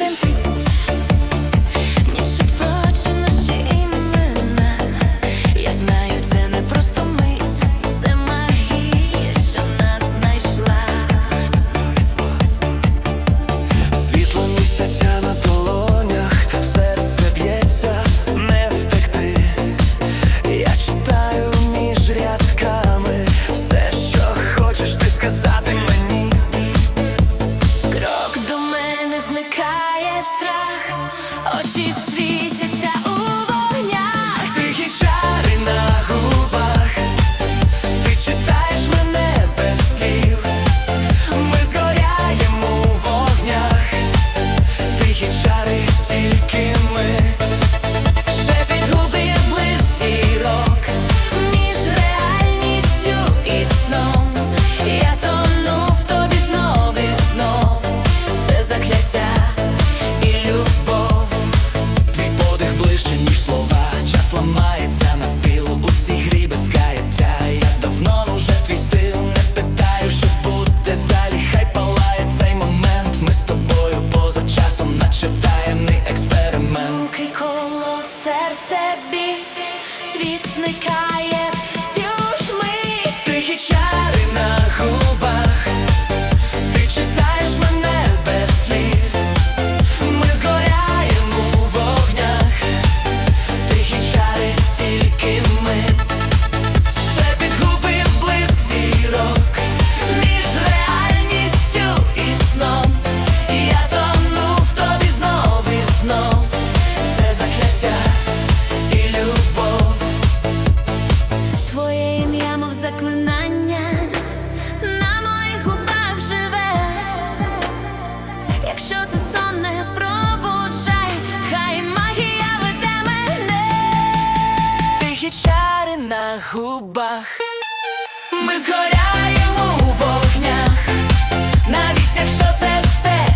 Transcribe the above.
friend, очі світяться губах, ми згоряємо у вогнях, навіть якщо це все.